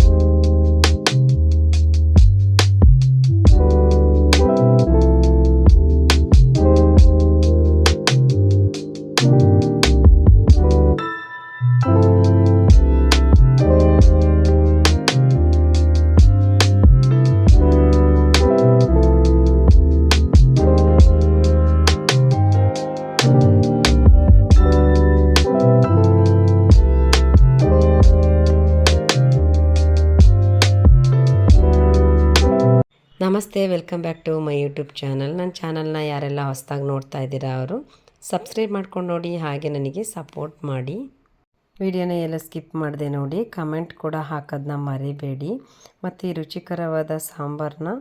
You ನಮಸ್ತೆ, welcome back to my YouTube channel. ನನ್ನ ಚಾನಲ್ನ ಯಾರೆಲ್ಲ ಹೊಸದಾಗಿ ನೋಡ್ತಾ ಇದ್ದೀರಾ ಅವರು, ಸಬ್ಸ್ಕ್ರೈಬ್ ಮಾಡ್ಕೊಂಡು ನೋಡಿ, ಹಾಗೆ ನನಗೆ ಸಪೋರ್ಟ್ ಮಾಡಿ. ವಿಡಿಯೋನ ಎಲ್ಲ ಸ್ಕಿಪ್ ಮಾಡಿದೆ ನೋಡಿ, ಕಮೆಂಟ್ ಕೂಡ ಹಾಕೋದನ್ನ ಮರಿಬೇಡಿ. ಮತ್ತು ಈ ರುಚಿಕರವಾದ ಸಾಂಬಾರನ್ನ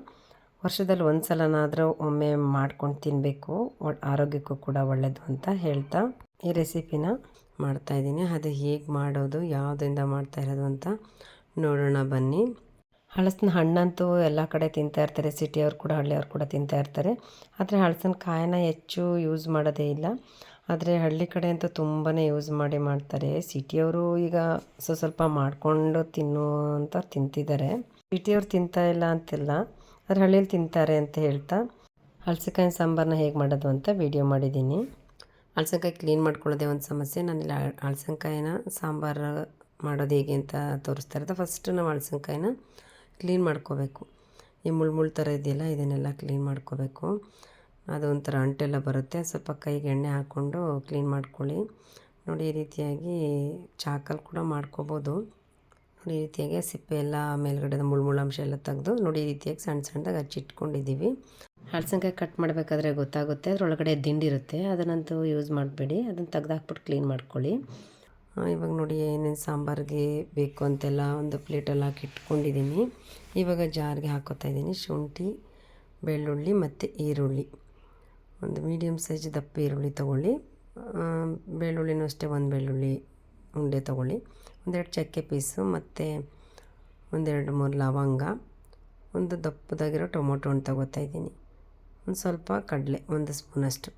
ವರ್ಷದಲ್ಲಿ ಒಂದು ಸಲನಾದರೂ ಒಮ್ಮೆ ಮಾಡ್ಕೊಂಡು ತಿನ್ನಬೇಕು ಆರೋಗ್ಯಕ್ಕೂ ಕೂಡ ಒಳ್ಳೆಯದು ಅಂತ ಹೇಳ್ತಾ ಈ ರೆಸಿಪಿನ ಮಾಡ್ತಾಯಿದ್ದೀನಿ ಅದು ಹೇಗೆ ಮಾಡೋದು, ಯಾವುದರಿಂದ ಮಾಡ್ತಾ ಇರೋದು ಅಂತ ನೋಡೋಣ ಬನ್ನಿ. ಹಲಸಿನ ಹಣ್ಣಂತೂ ಎಲ್ಲ ಕಡೆ ತಿಂತಾ ಇರ್ತಾರೆ ಸಿಟಿಯವ್ರು ಕೂಡ, ಹಳ್ಳಿಯವ್ರು ಕೂಡ ತಿಂತಾ ಇರ್ತಾರೆ. ಆದರೆ ಹಲಸಿನ ಕಾಯನ್ನ ಹೆಚ್ಚು ಯೂಸ್ ಮಾಡೋದೇ ಇಲ್ಲ. ಆದರೆ ಹಳ್ಳಿ ಕಡೆ ಅಂತೂ ತುಂಬಾ ಯೂಸ್ ಮಾಡಿ ಮಾಡ್ತಾರೆ. ಸಿಟಿಯವರು ಈಗ ಸ್ವಲ್ಪ ಸ್ವಲ್ಪ ಮಾಡಿಕೊಂಡು ತಿನ್ನು ಅಂತ ತಿಂತಿದ್ದಾರೆ ಸಿಟಿಯವ್ರು ತಿಂತಾ ಇಲ್ಲ ಅಂತಿಲ್ಲ. ಆದರೆ ಹಳ್ಳಿಯಲ್ಲಿ ತಿಂತಾರೆ ಅಂತ ಹೇಳ್ತಾ. ಹಲಸಿಕಾಯಿ ಸಾಂಬಾರನ್ನ ಹೇಗೆ ಮಾಡೋದು ಅಂತ ವಿಡಿಯೋ ಮಾಡಿದ್ದೀನಿ. ಹಲಸಿನಕಾಯಿ ಕ್ಲೀನ್ ಮಾಡ್ಕೊಳ್ಳೋದೇ ಒಂದು ಸಮಸ್ಯೆ. ನಾನಿಲ್ಲಿ ಹಲಸಿನಕಾಯಿನ ಸಾಂಬಾರು ಮಾಡೋದು ಹೇಗೆ ಅಂತ ತೋರಿಸ್ತಾ ಇರೋದು. ಫಸ್ಟ್ ನಾವು ಹಲಸಿನಕಾಯಿನ ಕ್ಲೀನ್ ಮಾಡ್ಕೋಬೇಕು. ಈ ಮುಳ್ಳು ಮುಳ್ಳು ಥರ ಇದೆಯಲ್ಲ, ಇದನ್ನೆಲ್ಲ ಕ್ಲೀನ್ ಮಾಡ್ಕೋಬೇಕು. ಅದು ಒಂಥರ ಅಂಟೆಲ್ಲ ಬರುತ್ತೆ. ಸ್ವಲ್ಪ ಕೈಗೆ ಎಣ್ಣೆ ಹಾಕ್ಕೊಂಡು ಕ್ಲೀನ್ ಮಾಡ್ಕೊಳ್ಳಿ. ನೋಡಿ, ಈ ರೀತಿಯಾಗಿ ಚಾಕಲ್ಲಿ ಕೂಡ ಮಾಡ್ಕೋಬೋದು. ನೋಡಿ, ಈ ರೀತಿಯಾಗಿ ಸಿಪ್ಪೆ ಎಲ್ಲ ಮೇಲ್ಗಡೆದ ಮುಳ್ಳು ಮುಳ್ಳು ಅಂಶ ಎಲ್ಲ ತೆಗೆದು ನೋಡಿ, ಈ ರೀತಿಯಾಗಿ ಸಣ್ಣ ಸಣ್ಣದಾಗಿ ಹಚ್ಚಿಟ್ಕೊಂಡಿದ್ದೀವಿ ಹಲಸಿನಕಾಯಿ ಕಟ್ ಮಾಡಬೇಕಾದ್ರೆ ಗೊತ್ತಾಗುತ್ತೆ. ಅದರೊಳಗಡೆ ದಿಂಡಿರುತ್ತೆ. ಅದನ್ನಂತೂ ಯೂಸ್ ಮಾಡಬೇಡಿ. ಅದನ್ನು ತೆಗ್ದಾಕ್ಬಿಟ್ಟು ಕ್ಲೀನ್ ಮಾಡ್ಕೊಳ್ಳಿ. ಇವಾಗ ನೋಡಿ ಏನೇನು ಸಾಂಬಾರಿಗೆ ಬೇಕು ಅಂತೆಲ್ಲ ಒಂದು ಪ್ಲೇಟಲ್ಲಿ ಹಾಕಿ ಇಟ್ಕೊಂಡಿದ್ದೀನಿ. ಇವಾಗ ಜಾರಿಗೆ ಹಾಕೋತಾ ಇದ್ದೀನಿ. ಶುಂಠಿ, ಬೆಳ್ಳುಳ್ಳಿ ಮತ್ತು ಈರುಳ್ಳಿ. ಒಂದು ಮೀಡಿಯಮ್ ಸೈಜ್ ದಪ್ಪ ಈರುಳ್ಳಿ ತೊಗೊಳ್ಳಿ. ಬೆಳ್ಳುಳ್ಳಿನೂ ಅಷ್ಟೇ ಒಂದು ಬೆಳ್ಳುಳ್ಳಿ ಉಂಡೆ ತೊಗೊಳ್ಳಿ. ಒಂದೆರಡು ಚಕ್ಕೆ ಪೀಸು ಮತ್ತು ಒಂದೆರಡು ಮೂರು ಲವಂಗ. ಒಂದು ದಪ್ಪದಾಗಿರೋ ಟೊಮೊಟೊ ಹಣ್ಣು ತೊಗೋತಾ ಇದ್ದೀನಿ. ಒಂದು ಸ್ವಲ್ಪ ಕಡಲೆ, ಒಂದು ಸ್ಪೂನಷ್ಟು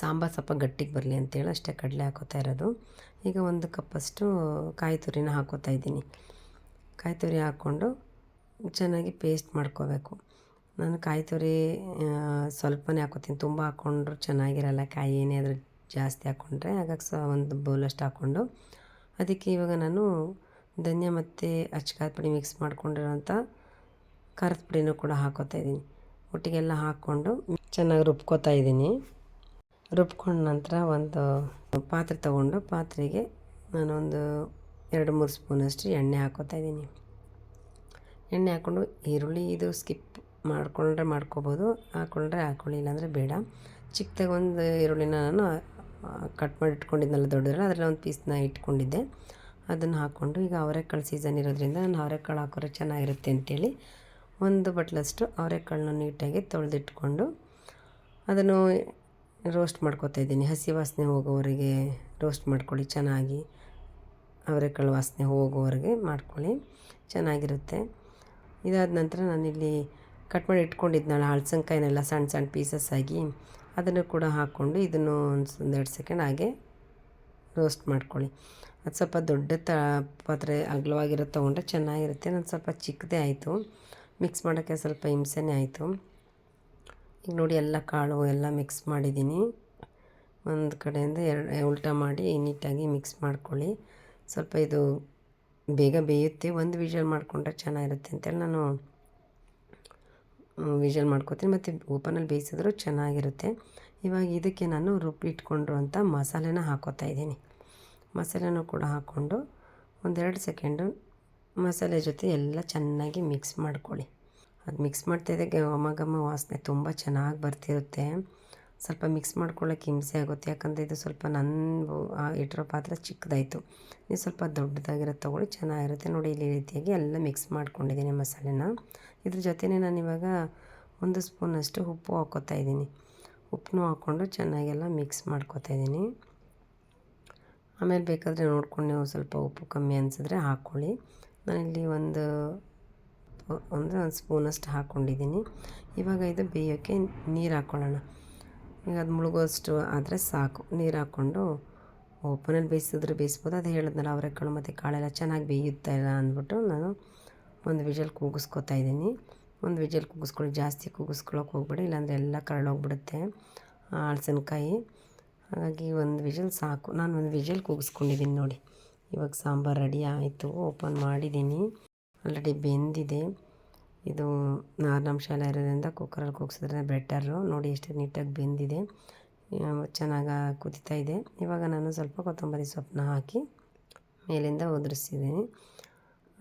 ಸಾಂಬಾರು ಸ್ವಲ್ಪ ಗಟ್ಟಿಗೆ ಬರಲಿ ಅಂತೇಳಿ ಅಷ್ಟೇ ಕಡಲೆ ಹಾಕೋತಾ ಇರೋದು. ಈಗ ಒಂದು ಕಪ್ಪಷ್ಟು ಕಾಯಿ ತುರಿನ ಹಾಕೋತಾ ಇದ್ದೀನಿ. ಕಾಯಿ ತುರಿ ಹಾಕ್ಕೊಂಡು ಚೆನ್ನಾಗಿ ಪೇಸ್ಟ್ ಮಾಡ್ಕೋಬೇಕು. ನಾನು ಕಾಯಿ ತುರಿ ಸ್ವಲ್ಪನೇ ಹಾಕೋತೀನಿ. ತುಂಬ ಹಾಕ್ಕೊಂಡ್ರು ಚೆನ್ನಾಗಿರಲ್ಲ, ಕಾಯಿ ಏನೇ ಆದರೂ ಜಾಸ್ತಿ ಹಾಕ್ಕೊಂಡ್ರೆ ಹಾಗಾಗಿ ಸ ಒಂದು ಬೌಲಷ್ಟು ಹಾಕ್ಕೊಂಡು ಅದಕ್ಕೆ ಇವಾಗ ನಾನು ಧನ್ಯ ಮತ್ತು ಅಚ್ಕಾದ ಪುಡಿ ಮಿಕ್ಸ್ ಮಾಡ್ಕೊಂಡಿರೋಂಥ ಖಾರದ ಪುಡಿನೂ ಕೂಡ ಹಾಕೋತಾ ಇದ್ದೀನಿ. ಒಟ್ಟಿಗೆಲ್ಲ ಹಾಕ್ಕೊಂಡು ಚೆನ್ನಾಗಿ ರುಬ್ಕೋತಾ ಇದ್ದೀನಿ. ರುಬ್ಕೊಂಡ ನಂತರ ಒಂದು ಪಾತ್ರೆ ತೊಗೊಂಡು ಪಾತ್ರೆಗೆ ನಾನೊಂದು ಎರಡು ಮೂರು ಸ್ಪೂನಷ್ಟು ಎಣ್ಣೆ ಹಾಕೋತಾ ಇದ್ದೀನಿ. ಎಣ್ಣೆ ಹಾಕ್ಕೊಂಡು ಈರುಳ್ಳಿ ಇದು ಸ್ಕಿಪ್ ಮಾಡಿಕೊಂಡ್ರೆ ಮಾಡ್ಕೋಬೋದು ಹಾಕ್ಕೊಂಡ್ರೆ ಹಾಕ್ಕೊಳ್ಳಿ ಇಲ್ಲಾಂದರೆ ಬೇಡ. ಚಿಕ್ಕದಾಗಿ ಒಂದು ಈರುಳ್ಳಿನ ನಾನು ಕಟ್ ಮಾಡಿ ಇಟ್ಕೊಂಡಿದ್ನಲ್ಲ ದೊಡ್ಡದ್ರಲ್ಲಿ, ಅದರಲ್ಲಿ ಒಂದು ಪೀಸ್ನ ಇಟ್ಕೊಂಡಿದ್ದೆ. ಅದನ್ನು ಹಾಕ್ಕೊಂಡು ಈಗ ಅವರೆಕಾಳು ಸೀಸನ್ ಇರೋದ್ರಿಂದ ನಾನು ಅವರೆಕಾಳು ಹಾಕೋರೆ ಚೆನ್ನಾಗಿರುತ್ತೆ ಅಂತೇಳಿ ಒಂದು ಬಟ್ಲಷ್ಟು ಅವರೆಕಾಳನ್ನ ನೀಟಾಗಿ ತೊಳೆದಿಟ್ಕೊಂಡು ಅದನ್ನು ರೋಸ್ಟ್ ಮಾಡ್ಕೊತಾ ಇದ್ದೀನಿ. ಹಸಿ ವಾಸನೆ ಹೋಗೋವರೆಗೆ ರೋಸ್ಟ್ ಮಾಡ್ಕೊಳ್ಳಿ, ಚೆನ್ನಾಗಿ. ಅವರೆಕಾಳು ವಾಸನೆ ಹೋಗೋವರೆಗೆ ಮಾಡ್ಕೊಳ್ಳಿ, ಚೆನ್ನಾಗಿರುತ್ತೆ. ಇದಾದ ನಂತರ ನಾನಿಲ್ಲಿ ಕಟ್ ಮಾಡಿ ಇಟ್ಕೊಂಡಿದ್ನಲ್ಲ, ಹಳಸಂಕಾಯಿನೆಲ್ಲ ಸಣ್ಣ ಸಣ್ಣ ಪೀಸಸ್ ಆಗಿ ಅದನ್ನು ಕೂಡ ಹಾಕ್ಕೊಂಡು ಇದನ್ನು ಒಂದು ಒಂದೆರಡು ಸೆಕೆಂಡ್ ಹಾಗೆ ರೋಸ್ಟ್ ಮಾಡ್ಕೊಳ್ಳಿ. ಅದು ಸ್ವಲ್ಪ ದೊಡ್ಡ ತ, ಪಾತ್ರೆ ಅಗಲವಾಗಿರೋ ತೊಗೊಂಡ್ರೆ ಚೆನ್ನಾಗಿರುತ್ತೆ. ನಾನು ಸ್ವಲ್ಪ ಚಿಕ್ಕದೇ ಆಯಿತು. ಮಿಕ್ಸ್ ಮಾಡೋಕ್ಕೆ ಸ್ವಲ್ಪ ಹಿಂಸೆನೇ ಆಯಿತು. ಈಗ ನೋಡಿ ಎಲ್ಲ ಕಾಳು ಎಲ್ಲ ಮಿಕ್ಸ್ ಮಾಡಿದ್ದೀನಿ. ಒಂದು ಕಡೆಯಿಂದ ಎರಡು ಉಲ್ಟಾ ಮಾಡಿ ನೀಟಾಗಿ ಮಿಕ್ಸ್ ಮಾಡ್ಕೊಳ್ಳಿ. ಸ್ವಲ್ಪ ಇದು ಬೇಗ ಬೇಯುತ್ತೆ. ಒಂದು ವಿಷಲ್ ಮಾಡಿಕೊಂಡ್ರೆ ಚೆನ್ನಾಗಿರುತ್ತೆ ಅಂತೇಳಿ ನಾನು ವಿಷಲ್ ಮಾಡ್ಕೊತೀನಿ. ಮತ್ತು ಓಪನಲ್ಲಿ ಬೇಯಿಸಿದ್ರು ಚೆನ್ನಾಗಿರುತ್ತೆ. ಇವಾಗ ಇದಕ್ಕೆ ನಾನು ರುಬ್ಬಿಟ್ಕೊಂಡ್ರು ಅಂತ ಮಸಾಲೆನ ಹಾಕೋತಾ ಇದ್ದೀನಿ. ಮಸಾಲೆನೂ ಕೂಡ ಹಾಕ್ಕೊಂಡು ಒಂದೆರಡು ಸೆಕೆಂಡು ಮಸಾಲೆ ಜೊತೆ ಎಲ್ಲ ಚೆನ್ನಾಗಿ ಮಿಕ್ಸ್ ಮಾಡ್ಕೊಳ್ಳಿ. ಅದು ಮಿಕ್ಸ್ ಮಾಡ್ತಾಯಿದ್ದೆ ಘಮ ಘಮ ವಾಸನೆ ತುಂಬ ಚೆನ್ನಾಗಿ ಬರ್ತಿರುತ್ತೆ. ಸ್ವಲ್ಪ ಮಿಕ್ಸ್ ಮಾಡ್ಕೊಳ್ಳೋಕೆ ಹಿಂಸೆ ಆಗುತ್ತೆ. ಯಾಕಂದರೆ ಇದು ಸ್ವಲ್ಪ ನನ್ನ ಇಟ್ಟಿರೋ ಪಾತ್ರೆ ಚಿಕ್ಕದಾಯಿತು. ನೀವು ಸ್ವಲ್ಪ ದೊಡ್ಡದಾಗಿರೋ ತೊಗೊಳ್ಳಿ, ಚೆನ್ನಾಗಿರುತ್ತೆ. ನೋಡಿ, ಇಲ್ಲಿ ರೀತಿಯಾಗಿ ಎಲ್ಲ ಮಿಕ್ಸ್ ಮಾಡ್ಕೊಂಡಿದ್ದೀನಿ ಮಸಾಲೆನ. ಇದ್ರ ಜೊತೆನೇ ನಾನು ಇವಾಗ ಒಂದು ಸ್ಪೂನಷ್ಟು ಉಪ್ಪು ಹಾಕ್ಕೋತಾ ಇದ್ದೀನಿ. ಉಪ್ಪನ್ನು ಹಾಕ್ಕೊಂಡು ಚೆನ್ನಾಗೆಲ್ಲ ಮಿಕ್ಸ್ ಮಾಡ್ಕೋತಾ ಇದ್ದೀನಿ. ಆಮೇಲೆ ಬೇಕಾದರೆ ನೋಡ್ಕೊಂಡು ನೀವು ಸ್ವಲ್ಪ ಉಪ್ಪು ಕಮ್ಮಿ ಅನಿಸಿದ್ರೆ ಹಾಕ್ಕೊಳ್ಳಿ. ನಾನಿಲ್ಲಿ ಒಂದು ಅಂದರೆ ಒಂದು ಸ್ಪೂನಷ್ಟು ಹಾಕ್ಕೊಂಡಿದ್ದೀನಿ. ಇವಾಗ ಇದು ಬೇಯೋಕ್ಕೆ ನೀರು ಹಾಕ್ಕೊಳ್ಳೋಣ ಈಗ ಅದು ಮುಳುಗೋಷ್ಟು ಆದರೆ ಸಾಕು. ನೀರು ಹಾಕ್ಕೊಂಡು ಓಪನಲ್ಲಿ ಬೇಯಿಸಿದ್ರೆ ಬೇಯಿಸ್ಬೋದು. ಅದು ಹೇಳಿದ್ನಲ್ಲ ಅವರೆಕಾಳು ಮತ್ತು ಕಾಳೆಲ್ಲ ಚೆನ್ನಾಗಿ ಬೇಯುತ್ತಾ ಇಲ್ಲ ಅಂದ್ಬಿಟ್ಟು ನಾನು ಒಂದು ವಿಜಲ್ ಕೂಗಿಸ್ಕೊತಾ ಇದ್ದೀನಿ. ಒಂದು ವಿಜಲ್ ಕೂಗಿಸ್ಕೊಳ್ಳಿ ಜಾಸ್ತಿ ಕೂಗಿಸ್ಕೊಳ್ಳೋಕೆ ಹೋಗ್ಬೇಡಿ, ಇಲ್ಲಾಂದರೆ ಎಲ್ಲ ಕರಳೋಗ್ಬಿಡುತ್ತೆ ಹಲಸಿನ್ಕಾಯಿ. ಹಾಗಾಗಿ ಒಂದು ವಿಜಲ್ ಸಾಕು. ನಾನು ಒಂದು ವಿಜಲ್ ಕೂಗಿಸ್ಕೊಂಡಿದ್ದೀನಿ ನೋಡಿ. ಇವಾಗ ಸಾಂಬಾರು ರೆಡಿ ಆಯಿತು, ಓಪನ್ ಮಾಡಿದ್ದೀನಿ. ಆಲ್ರೆಡಿ ಬೆಂದಿದೆ. ಇದು ನಾರಿನಂಶ ಎಲ್ಲ ಇರೋದ್ರಿಂದ ಕುಕ್ಕರಲ್ಲಿ ಕೂಗಿಸಿದ್ರೆ ಬೆಟರು. ನೋಡಿ ಎಷ್ಟು ನೀಟಾಗಿ ಬೆಂದಿದೆ. ಚೆನ್ನಾಗಿ ಕುದಿತಾ ಇದೆ. ಇವಾಗ ನಾನು ಸ್ವಲ್ಪ ಕೊತ್ತಂಬರಿ ಸೊಪ್ಪನ್ನ ಹಾಕಿ ಮೇಲಿಂದ ಉದುರಿಸಿದ್ದೀನಿ.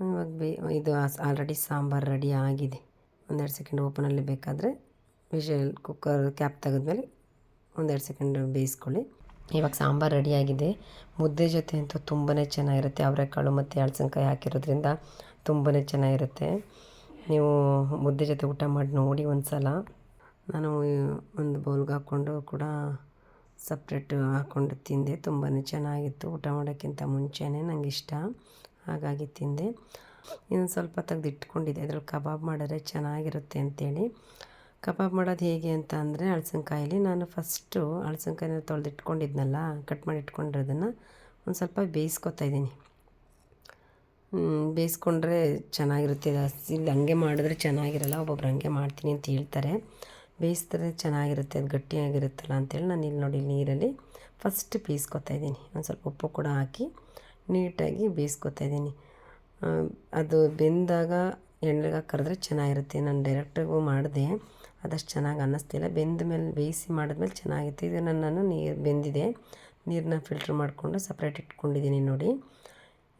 ಇವಾಗ ಬೇ, ಇದು ಆಲ್ರೆಡಿ ಸಾಂಬಾರು ರೆಡಿ ಆಗಿದೆ. ಒಂದೆರಡು ಸೆಕೆಂಡ್ ಓಪನಲ್ಲಿ ಬೇಕಾದರೆ ವಿಷಲ್ ಕುಕ್ಕರ್ ಕ್ಯಾಪ್ ತೆಗೆದ್ಮೇಲೆ ಒಂದೆರಡು ಸೆಕೆಂಡ್ ಬೇಯಿಸ್ಕೊಳ್ಳಿ. ಇವಾಗ ಸಾಂಬಾರು ರೆಡಿಯಾಗಿದೆ ಮುದ್ದೆ ಜೊತೆ ಅಂತೂ ತುಂಬಾ ಚೆನ್ನಾಗಿರುತ್ತೆ. ಅವರೆಕಾಳು ಮತ್ತು ಹಲಸಿನ್ಕಾಯಿ ಹಾಕಿರೋದ್ರಿಂದ ತುಂಬಾ ಚೆನ್ನಾಗಿರುತ್ತೆ. ನೀವು ಮುದ್ದೆ ಜೊತೆ ಊಟ ಮಾಡಿ ನೋಡಿ ಒಂದು ಸಲ ನಾನು ಒಂದು ಬೌಲ್ಗೆ ಹಾಕ್ಕೊಂಡು ಕೂಡ ಸಪ್ರೇಟ್ ಹಾಕ್ಕೊಂಡು ತಿಂದೆ. ತುಂಬಾ ಚೆನ್ನಾಗಿತ್ತು. ಊಟ ಮಾಡೋಕ್ಕಿಂತ ಮುಂಚೆನೇ ನನಗೆ ಇಷ್ಟ. ಹಾಗಾಗಿ ತಿಂದೆ. ಇನ್ನೊಂದು ಸ್ವಲ್ಪ ತೆಗೆದಿಟ್ಕೊಂಡಿದ್ದೆ ಅದ್ರಲ್ಲಿ ಕಬಾಬ್ ಮಾಡಿದ್ರೆ ಚೆನ್ನಾಗಿರುತ್ತೆ ಅಂತೇಳಿ. ಕಬಾಬ್ ಮಾಡೋದು ಹೇಗೆ ಅಂತ ಅಂದರೆ ಹಲಸಿನ್ಕಾಯಲ್ಲಿ ನಾನು ಫಸ್ಟು ಹಲಸಿನ್ಕಾಯಿನ ತೊಳೆದಿಟ್ಕೊಂಡಿದ್ನಲ್ಲ ಕಟ್ ಮಾಡಿ ಇಟ್ಕೊಂಡಿರೋದನ್ನು ಒಂದು ಸ್ವಲ್ಪ ಬೇಯಿಸ್ಕೊತಾ ಇದ್ದೀನಿ. ಬೇಯಿಸ್ಕೊಂಡ್ರೆ ಚೆನ್ನಾಗಿರುತ್ತೆ. ಜಾಸ್ತಿ ಇಲ್ಲಿ ಹಂಗೆ ಮಾಡಿದ್ರೆ ಚೆನ್ನಾಗಿರಲ್ಲ, ಒಬ್ಬೊಬ್ರು ಹಂಗೆ ಮಾಡ್ತೀನಿ ಅಂತ ಹೇಳ್ತಾರೆ. ಬೇಯಿಸಿದ್ರೆ ಚೆನ್ನಾಗಿರುತ್ತೆ, ಅದು ಗಟ್ಟಿಯಾಗಿರುತ್ತಲ್ಲ ಅಂತೇಳಿ ನಾನು ಇಲ್ಲಿ ನೋಡಿ ನೀರಲ್ಲಿ ಫಸ್ಟ್ ಬೇಯಿಸ್ಕೊತಾ ಇದ್ದೀನಿ. ಒಂದು ಸ್ವಲ್ಪ ಉಪ್ಪು ಕೂಡ ಹಾಕಿ ನೀಟಾಗಿ ಬೇಯಿಸ್ಕೊತಾ ಇದ್ದೀನಿ. ಅದು ಬೆಂದಾಗ ಎಣ್ಣೆಗೆ ಕರೆದ್ರೆ ಚೆನ್ನಾಗಿರುತ್ತೆ. ನಾನು ಡೈರೆಕ್ಟಾಗೂ ಮಾಡಿದೆ, ಅದಷ್ಟು ಚೆನ್ನಾಗಿ ಅನ್ನಿಸ್ತಿಲ್ಲ ಬೆಂದ ಮೇಲೆ, ಬೇಯಿಸಿ ಮಾಡಿದ್ಮೇಲೆ ಚೆನ್ನಾಗಿತ್ತು. ಇದು ನಾನು ನೀರು, ಬೆಂದಿದೆ. ನೀರನ್ನ ಫಿಲ್ಟ್ರ್ ಮಾಡಿಕೊಂಡು ಸಪ್ರೇಟ್ ಇಟ್ಕೊಂಡಿದ್ದೀನಿ ನೋಡಿ.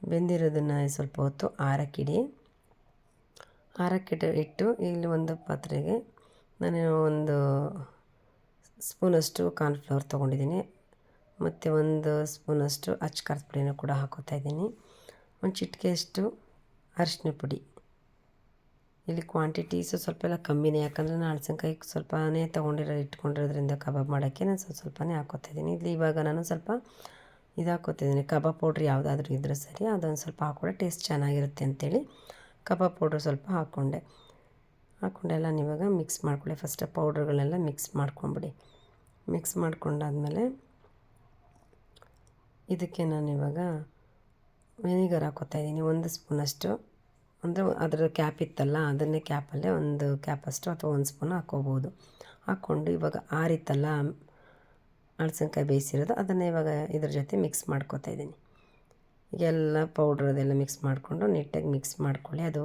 ಬೆಂದಿರೋದನ್ನು ಸ್ವಲ್ಪ ಹೊತ್ತು ಆರಕ್ಕಿಡಿ. ಆರಕ್ಕಿಟ್ಟು ಇಟ್ಟು ಇಲ್ಲಿ ಒಂದು ಪಾತ್ರೆಗೆ ನಾನು ಒಂದು ಸ್ಪೂನಷ್ಟು ಕಾರ್ನ್ಫ್ಲವರ್ ತೊಗೊಂಡಿದ್ದೀನಿ. ಮತ್ತು ಒಂದು ಸ್ಪೂನಷ್ಟು ಅಚ್ಚ ಖಾರದ ಪುಡಿನ ಕೂಡ ಹಾಕೋತಾ ಇದ್ದೀನಿ. ಒಂದು ಚಿಟಿಕೆಯಷ್ಟು ಅರಿಶಿನ ಪುಡಿ. ಇಲ್ಲಿ ಕ್ವಾಂಟಿಟೀಸು ಸ್ವಲ್ಪ ಎಲ್ಲ ಕಮ್ಮಿನೇ, ಯಾಕಂದರೆ ನಾನು ಹಲಸಿನ್ಕಾಯಿ ಸ್ವಲ್ಪನೇ ತೊಗೊಂಡಿರೋ, ಇಟ್ಕೊಂಡಿರೋದ್ರಿಂದ ಕಬಾಬ್ ಮಾಡೋಕ್ಕೆ ನಾನು ಸ್ವಲ್ಪ ಸ್ವಲ್ಪನೇ ಹಾಕೋತಾ ಇದ್ದೀನಿ. ಇಲ್ಲಿ ಇವಾಗ ನಾನು ಸ್ವಲ್ಪ ಇದು ಹಾಕೋತಿದ್ದೀನಿ ಕಬಾಬ್ ಪೌಡ್ರ್ ಯಾವುದಾದ್ರೂ ಇದ್ದರೆ ಸರಿ, ಅದೊಂದು ಸ್ವಲ್ಪ ಹಾಕೊಂಡ್ರೆ ಟೇಸ್ಟ್ ಚೆನ್ನಾಗಿರುತ್ತೆ ಅಂತೇಳಿ ಕಬಾಬ್ ಪೌಡ್ರ್ ಸ್ವಲ್ಪ ಹಾಕ್ಕೊಂಡೆ. ಹಾಕ್ಕೊಂಡೆಲ್ಲ ನೀವಾಗ ಮಿಕ್ಸ್ ಮಾಡ್ಕೊಳ್ಳಿ. ಫಸ್ಟ್ ಪೌಡ್ರ್ಗಳೆಲ್ಲ ಮಿಕ್ಸ್ ಮಾಡ್ಕೊಂಬಿಡಿ. ಮಿಕ್ಸ್ ಮಾಡ್ಕೊಂಡಾದ್ಮೇಲೆ ಇದಕ್ಕೆ ನಾನು ಇವಾಗ ವೆನಿಗರ್ ಹಾಕೋತಾ ಇದ್ದೀನಿ. ಒಂದು ಸ್ಪೂನಷ್ಟು. ಅಂದರೆ ಅದರ ಕ್ಯಾಪ್ ಇತ್ತಲ್ಲ, ಅದನ್ನೇ ಕ್ಯಾಪಲ್ಲೇ ಒಂದು ಕ್ಯಾಪಷ್ಟು ಅಥವಾ ಒಂದು ಸ್ಪೂನ್ ಹಾಕ್ಕೋಬೋದು. ಹಾಕ್ಕೊಂಡು ಇವಾಗ ಆರಿತ್ತಲ್ಲ ಹಲಸಿನ್ಕಾಯಿ ಬೇಯಿಸಿರೋದು, ಅದನ್ನು ಇವಾಗ ಇದ್ರ ಜೊತೆ ಮಿಕ್ಸ್ ಮಾಡ್ಕೋತಾ ಇದ್ದೀನಿ. ಎಲ್ಲ ಪೌಡ್ರ್ ಅದೆಲ್ಲ ಮಿಕ್ಸ್ ಮಾಡಿಕೊಂಡು ನೀಟಾಗಿ ಮಿಕ್ಸ್ ಮಾಡ್ಕೊಳ್ಳಿ. ಅದು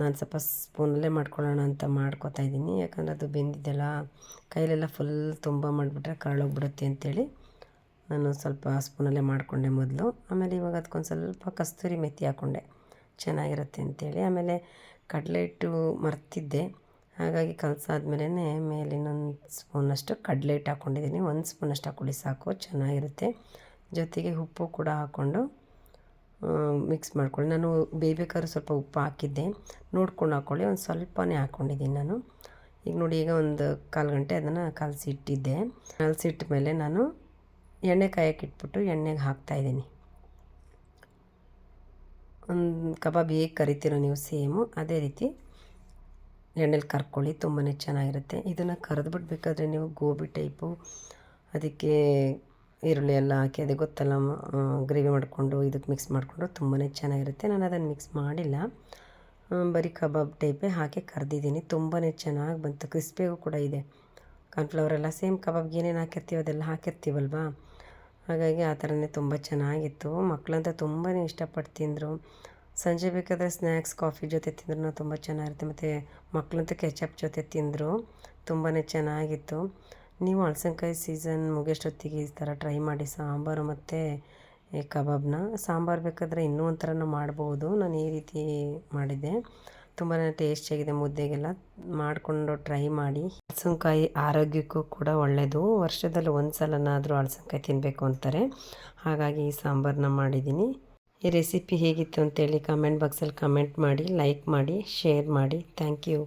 ನಾನು ಸ್ವಲ್ಪ ಸ್ಪೂನಲ್ಲೇ ಮಾಡ್ಕೊಳ್ಳೋಣ ಅಂತ ಮಾಡ್ಕೋತಾ ಇದ್ದೀನಿ. ಯಾಕಂದರೆ ಅದು ಬೆಂದಿದ್ದೆಲ್ಲ, ಕೈಲೆಲ್ಲ ಫುಲ್ ತುಂಬ ಮಾಡಿಬಿಟ್ರೆ ಕರಳೋಗ್ಬಿಡುತ್ತೆ ಅಂತೇಳಿ ನಾನು ಸ್ವಲ್ಪ ಸ್ಪೂನಲ್ಲೇ ಮಾಡಿಕೊಂಡೆ ಮೊದಲು. ಆಮೇಲೆ ಇವಾಗ ಅದಕ್ಕೊಂದು ಸ್ವಲ್ಪ ಕಸ್ತೂರಿ ಮೆತ್ತಿ ಹಾಕ್ಕೊಂಡೆ ಚೆನ್ನಾಗಿರುತ್ತೆ ಅಂತೇಳಿ. ಆಮೇಲೆ ಕಡಲೆ ಹಿಟ್ಟು ಮರ್ತಿದ್ದೆ. ಹಾಗಾಗಿ ಕಲಸಾದ್ಮೇಲೆ ಮೇಲೆ ಇನ್ನೊಂದು ಸ್ಪೂನಷ್ಟು ಕಡಲೆ ಹಿಟ್ಟು ಹಾಕ್ಕೊಂಡಿದ್ದೀನಿ. ಒಂದು ಸ್ಪೂನಷ್ಟು ಹಾಕ್ಕೊಳ್ಳಿ ಸಾಕು, ಚೆನ್ನಾಗಿರುತ್ತೆ. ಜೊತೆಗೆ ಉಪ್ಪು ಕೂಡ ಹಾಕ್ಕೊಂಡು ಮಿಕ್ಸ್ ಮಾಡ್ಕೊಳ್ಳಿ. ನಾನು ಬೇಯ್ಬೇಕಾದ್ರೆ ಸ್ವಲ್ಪ ಉಪ್ಪು ಹಾಕಿದ್ದೆ. ನೋಡ್ಕೊಂಡು ಹಾಕ್ಕೊಳ್ಳಿ. ಒಂದು ಸ್ವಲ್ಪನೇ ಹಾಕ್ಕೊಂಡಿದ್ದೀನಿ ನಾನು. ಈಗ ನೋಡಿ, ಈಗ ಒಂದು ಕಾಲು ಗಂಟೆ ಅದನ್ನು ಕಲಸಿ ಇಟ್ಟಿದ್ದೆ ಕಲಸಿಟ್ಟ ಮೇಲೆ ನಾನು ಎಣ್ಣೆ ಕಾಯಕ್ಕೆ ಇಟ್ಬಿಟ್ಟು ಎಣ್ಣೆಗೆ ಹಾಕ್ತಾಯಿದ್ದೀನಿ ಒಂದು ಕಬಾಬ್ ಹೇಗೆ ಕರಿತೀರೋ ನೀವು ಸೇಮು, ಅದೇ ರೀತಿ ಎಣ್ಣೆಲಿ ಕರ್ಕೊಳ್ಳಿ ತುಂಬಾ ಚೆನ್ನಾಗಿರುತ್ತೆ. ಇದನ್ನು ಕರೆದ್ಬಿಡ್ಬೇಕಾದ್ರೆ ನೀವು ಗೋಬಿ ಟೈಪು, ಅದಕ್ಕೆ ಈರುಳ್ಳಿ ಎಲ್ಲ ಹಾಕಿ, ಅದೇ ಗೊತ್ತಲ್ಲ ಗ್ರೇವಿ ಮಾಡಿಕೊಂಡು ಇದಕ್ಕೆ ಮಿಕ್ಸ್ ಮಾಡಿಕೊಂಡು ತುಂಬಾ ಚೆನ್ನಾಗಿರುತ್ತೆ. ನಾನು ಅದನ್ನು ಮಿಕ್ಸ್ ಮಾಡಿಲ್ಲ. ಬರೀ ಕಬಾಬ್ ಟೈಪೇ ಹಾಕಿ ಕರೆದಿದ್ದೀನಿ. ತುಂಬಾ ಚೆನ್ನಾಗಿ ಬಂತು. ಕ್ರಿಸ್ಪಿಯಾಗೂ ಕೂಡ ಇದೆ. ಕಾರ್ನ್ಫ್ಲವರ್ ಎಲ್ಲ ಸೇಮ್ ಕಬಾಬ್ಗೆ ಏನೇನು ಹಾಕಿರ್ತೀವಿ ಅದೆಲ್ಲ ಹಾಕಿರ್ತೀವಲ್ವಾ? ಹಾಗಾಗಿ ಆ ಥರನೇ ತುಂಬ ಚೆನ್ನಾಗಿತ್ತು. ಮಕ್ಕಳಂತ ತುಂಬಾ ಇಷ್ಟಪಟ್ಟು ತಿಂದರು. ಸಂಜೆ ಬೇಕಾದರೆ ಸ್ನ್ಯಾಕ್ಸ್ ಕಾಫಿ ಜೊತೆ ತಿಂದ್ರೂ ತುಂಬ ಚೆನ್ನಾಗಿರುತ್ತೆ. ಮತ್ತು ಮಕ್ಕಳಂತೂ ಕೆಚಪ್ ಜೊತೆ ತಿಂದರು ತುಂಬಾ ಚೆನ್ನಾಗಿತ್ತು. ನೀವು ಹಳಸನ್ಕಾಯಿ ಸೀಸನ್ ಮುಗಿಯೋಷ್ಟೊತ್ತಿಗೆ ಈ ಥರ ಟ್ರೈ ಮಾಡಿ, ಸಾಂಬಾರು ಮತ್ತು ಕಬಾಬ್ನ. ಸಾಂಬಾರು ಬೇಕಾದರೆ ಇನ್ನೂ ಒಂಥರನೂ ಮಾಡ್ಬೋದು. ನಾನು ಈ ರೀತಿ ಮಾಡಿದ್ದೆ. ತುಂಬಾ ಟೇಸ್ಟಿಯಾಗಿದೆ ಮುದ್ದೆಗೆಲ್ಲ. ಮಾಡಿಕೊಂಡು ಟ್ರೈ ಮಾಡಿ. ಹಲಸನ್ಕಾಯಿ ಆರೋಗ್ಯಕ್ಕೂ ಕೂಡ ಒಳ್ಳೆಯದು ವರ್ಷದಲ್ಲಿ ಒಂದು ಸಲನಾದರೂ ಹಲಸಂಕಾಯಿ ತಿನ್ನಬೇಕು ಅಂತಾರೆ. ಹಾಗಾಗಿ ಈ ಸಾಂಬಾರನ್ನ ಮಾಡಿದ್ದೀನಿ. ಈ ರೆಸಿಪಿ ಹೇಗಿತ್ತು ಅಂತೇಳಿ ಕಮೆಂಟ್ ಬಾಕ್ಸಲ್ಲಿ ಕಮೆಂಟ್ ಮಾಡಿ ಲೈಕ್ ಮಾಡಿ ಶೇರ್ ಮಾಡಿ. Thank you